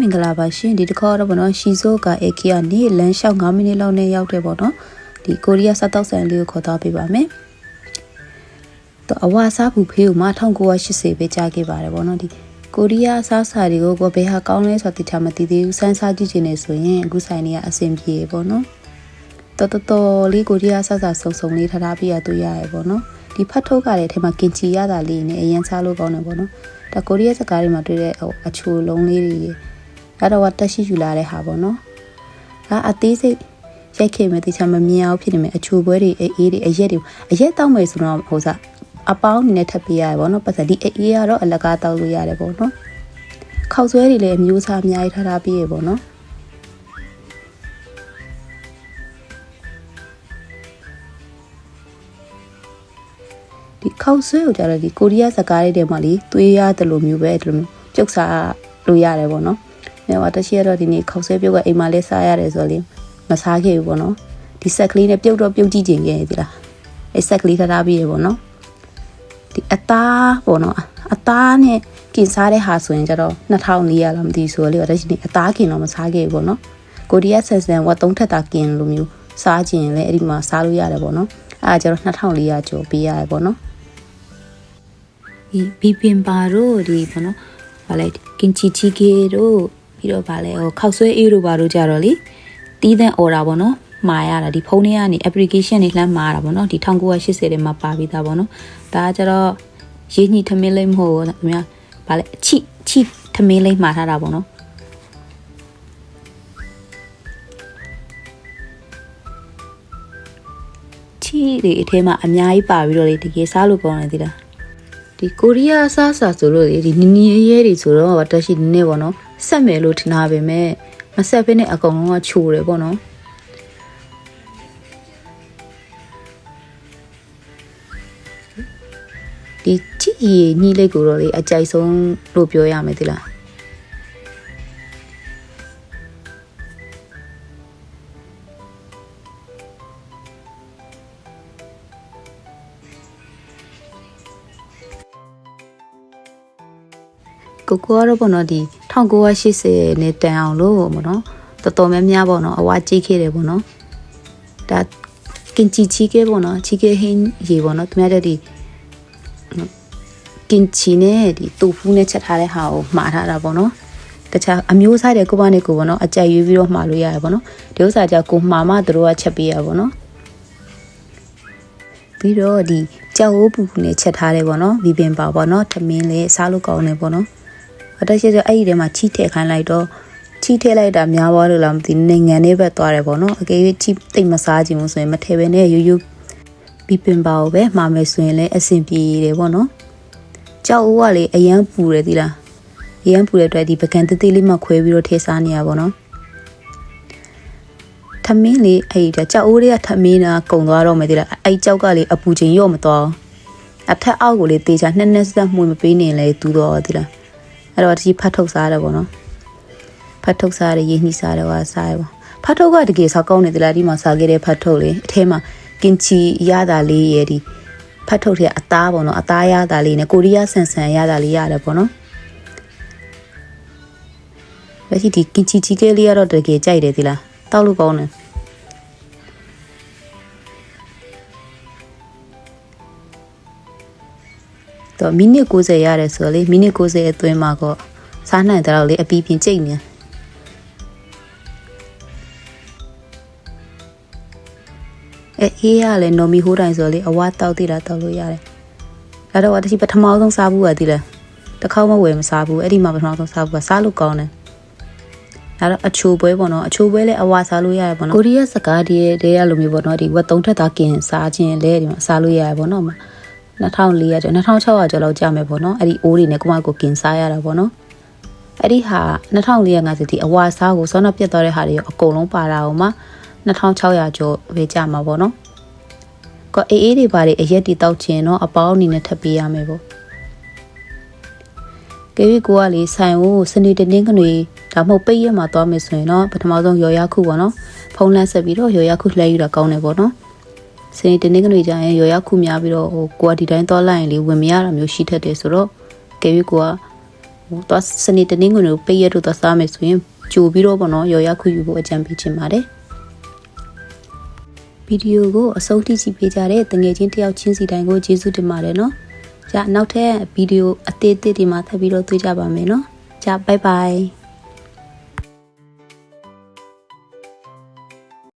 မင်္ဂလာပါရှင်ဒီတစ်ခေါက်တော့ဗောနော်ရှီဇိုကအေကီကနေလမ်းလျှောက်9မိနစ်လောက်နဲ့ရောက်တယ်ဗောနော်ဒီကိုရီးယားစားတောက်ဆန်လေးကိုခေါ်သွားပေးပါမယ်တော့အဝါစားဘူးဖေးကိုမှ1980ပဲကြားခဲ့ပါတယ်ဗောနော်ဒီကိုရီးယားစားစာတွေကိုကိုဘယ်ဟာကောင်းလဲဆိုတာတိကျမသိသေးဘူးစမ်းစားကြည့်ချင်နေဆိုရင်အခုဆိုင်နေကအဆင်ပြေဗောနော်တော်တော်တော်လေးကိုရီးယားစားစာစုံစုံလေးထားထားပြရတွေ့ရတယ်ဗောနော်ဒီဖတ်ထုတ်ကလည်းအထက်မှာကင်ချီရတာလေးနဲ့အရင်စားလို့ကောင်းတယ်ဗောနော်ဒါကိုရီးယားစကားတွေမှာတွေ့တဲ့ဟိုအချိုလုံးလေးတွေ အဲ့တော့တက်ရှိယူလာတဲ့ဟာပေါ့နော်ဒါအသေးစိတ်ရိုက်ခဲ့မယ်တေချာမမြင်အောင်ဖြစ်နေမယ်အချိုပွဲတွေအေးအေးတွေအရက်တွေအရက်တောက်မယ်ဆိုတော့ဟိုစားအပေါင်းအနေနဲ့ထပ်ပေးရတယ်ပေါ့နော်ပတ်စံဒီအေးအေးကတော့အလကားတောက်လို့ရတယ်ပေါ့နော်ခောက်ဆွဲတွေလည်းအမျိုးအစားအများကြီးထားထားပြီးရပေါ့နော်ဒီခောက်ဆွဲကိုကြတော့ဒီကိုရီးယားစကားလေးတွေမှာလေသွေးရတယ်လို့မျိုးပဲဒီလိုမျိုးပြုတ်စားလို့ရတယ်ပေါ့နော်။ မြတ်ဝတရှိရတော့ဒီနေ့ခောက်ဆွဲပြုတ်ကအိမ်မှာလဲစားရတယ်ဆိုလေမစားခဲ့ဘူးပေါ့နော်။ဒီဆက်ကလေးနဲ့ပြုတ်တော့ပြုတ်ကြည့်ကျင်ခဲ့သလား။အဲ့ဆက်ကလေးထားထားပြီးရပေါ့နော်။ဒီအသားပေါ့နော်။အသားနဲ့ကင်စားတဲ့ဟာဆိုရင်ကြတော့2400လောက်မသိဆိုလေဝတရှိနေအသားကင်တော့မစားခဲ့ဘူးပေါ့နော်။ကိုရီးယားဆန်ဆန်ဝတ်သုံးထက်တာကင်လိုမျိုးစားခြင်းလည်းအဲ့ဒီမှာစားလို့ရတယ်ပေါ့နော်။အဲ့ဒါကြတော့2400ကျော်ပေးရတယ်ပေါ့နော်။ဒီဘီပင်ပါတို့ဒီပေါ့နော်ဗာလဲကင်ချီချီကေတို့ ပြီးတော့ဗာလဲဟိုခောက်ဆွဲအေးတို့ဘာတို့ကြတော့လေတီးတဲ့ order ပေါ့နော်မှာရတာဒီဖုန်းထဲကနေ application တွေလှမ်းမှာတာပေါ့နော်ဒီ1980ထဲမှာပါပြီးသားပေါ့နော်ဒါကကြတော့ရေးညှိထမင်းလိမ့်မဟုတ်ဘူးခင်ဗျာဗာလဲအချိချိထမင်းလိမ့်မှာထားတာပေါ့နော်ချီတွေအထဲမှာအများကြီးပါပြီးတော့လေတကယ်စားလို့ကောင်းတယ်ဒီလား ဒီကိုရီးယားအစားအစာဆိုလို့လေဒီနီနီရဲရဲတွေဆိုတော့တက်ရှိနေနေပေါ့နော်ဆက်မယ်လို့ထင်တာပဲမဲ့မဆက်ဘဲနဲ့အကောင်လုံးကချိုတယ်ပေါ့နော်ဒီချီရီညီလေးကိုတော့လေအကြိုက်ဆုံးလို့ပြောရမယ်ဒီလား ကိုကိုကတော့ပေါ့နော်ဒီ1980နဲ့တန်အောင်လို့ပေါ့နော်တော်တော်များများပေါ့နော်အဝါကြည့်ခဲ့တယ်ပေါ့နော်ဒါကင်ချီချီကေပေါ့နော်ချီကေဟင်းရေပေါ့နော်သူများတဲ့ဒီကင်ချီနဲ့ဒီတူဖူးနဲ့ချက်ထားတဲ့ဟာကိုမှားထားတာပေါ့နော်တခြားအမျိုးအစားတွေကိုပါနေကိုပေါ့နော်အကြိုက်ရွေးပြီးတော့မှားလို့ရတယ်ပေါ့နော်ဒီဥစ္စာကြောင့်ကိုမှားမှတို့ကချက်ပေးရပေါ့နော်ပြီးတော့ဒီကြောက်ဝိုးပူပူနဲ့ချက်ထားတယ်ပေါ့နော်ဗီပင်ပါပေါ့နော်ထမင်းလေးစားလို့ကောင်းတယ်ပေါ့နော် အတက်ရှိဆိုအဲ့ဒီထဲမှာချီထည့်ခိုင်းလိုက်တော့ချီထည့်လိုက်တာများသွားလို့လားမသိနိုင်ငံလေးပဲသွားတယ်ပေါ့နော်အကယ်၍ချီတိတ်မစားခြင်းလို့ဆိုရင်မထည့်ဘဲနဲ့ရိုးရိုးဘီပင်ပါကိုပဲမှာမယ်ဆိုရင်လည်းအဆင်ပြေတယ်ပေါ့နော်ကြောက်ဦးကလေအရန်ပူတယ်သီလားအရန်ပူတဲ့အတွက်ဒီပကံတေးသေးလေးမှခွဲပြီးတော့ထည့်စားနေရပါတော့ထမင်းလေးအဲ့ဒီကြောက်ဦးတွေကထမင်းကကုံသွားတော့မယ်သီလားအဲ့ကြောက်ကလေအပူချိန်ရော့မသွားအထက်အောက်ကိုလေတေချာနှစ်နှစ်ဆက်မှွေမပေးနေလေတူတော့သီလား အဲ့တော့ဒီဖတ်ထုတ်စားတယ်ပေါ့နော်ဖတ်ထုတ်စားတယ်ရေးနှီးစားတယ်ဟာစားရပါဖတ်ထုတ်ကတကယ်စားကောင်းနေသလားဒီမှာစားခဲ့တဲ့ဖတ်ထုတ်လေအထဲမှာကင်ချီရတာလေးရယ်ဒီဖတ်ထုတ်တဲ့အသားပေါ့နော်အသားရတာလေးနဲ့ကိုရီးယားဆန်ဆန်ရတာလေးရတယ်ပေါ့နော်ပဲရှိဒီကင်ချီချီကလေးကတော့တကယ်ကြိုက်တယ်ဒီလားတောက်လို့ကောင်းတယ် တော့မိနစ်90ရတယ်ဆိုတော့လေမိနစ်90အတွင်းမှာတော့စားနိုင်တဲ့တော့လေအပီးပြင်ကြိတ်နေအဲအေးရလဲနော်မီဟိုးတိုင်းဆိုတော့လေအဝါတောက်သေးတာတောက်လို့ရတယ်ဒါတော့တတိပထမဆုံးစားဘူးရသေးတယ်တစ်ခေါက်မဝယ်မစားဘူးအဲ့ဒီမှာပထမဆုံးစားဘူးကစားလို့ကောင်းတယ်ဒါတော့အချိုပွဲပေါ့နော်အချိုပွဲလည်းအဝါစားလို့ရတယ်ပေါ့နော်ကိုရီးယားစကားတည်းတည်းရလိုမျိုးပေါ့နော်ဒီဝက်သုံးထက်သားกินစားခြင်းလဲဒီမှာစားလို့ရတယ်ပေါ့နော် 2400ကျော်2600ကျော်လောက်ကြာမယ်ပေါ့နော်အဲ့ဒီအိုးတွေနဲ့ကိုမကိုกินစားရတာပေါ့နော်အဲ့ဒီဟာ2450ဒီအဝါစားကိုစောနပြတ်သွားတဲ့ဟာတွေရောအကုန်လုံးပါတာအောင်မှ2600ကျော်ပဲကြာမှာပေါ့နော်ကောအေးအေးတွေပါတွေအရက်တီတောက်ခြင်းတော့အပေါင်းအနေနဲ့ထပ်ပေးရမယ်ပေါ့ကဲပြီးကိုကလေဆိုင်ကိုစနေတနင်္ဂနွေဒါမှမဟုတ်ပိတ်ရက်မှာသွားမယ်ဆိုရင်တော့ပထမဆုံးရော်ရခုပေါ့နော်ဖုန်းလန်းဆက်ပြီးတော့ရော်ရခုလှည့်ယူတာကောင်းတယ်ပေါ့နော် စနေတနင်္ဂနွေကျရင်ရော်ရခုများပြီးတော့ဟိုကိုကဒီတိုင်းသွားလိုက်ရင်လေဝင်မရတာမျိုးရှိတတ်တယ်ဆိုတော့ကဲပြီးကိုက ဟိုတော့စနေတနင်္ဂနွေကိုပိတ်ရက်တို့သွားစားမယ်ဆိုရင်ကြိုပြီးတော့ပေါ့နော်ရော်ရခွယူဖို့အကြံပေးချင်ပါတယ်ဗီဒီယိုကိုအဆုံးထိကြည့်ပေးကြတဲ့တငယ်ချင်းတယောက်ချင်းစီတိုင်းကိုကျေးဇူးတင်ပါတယ်နော်။じゃあနောက်ထပ်ဗီဒီယိုအသေးသေးတွေမှာထပ်ပြီးတော့တွေ့ကြပါမယ်နော်။じゃあバイバイ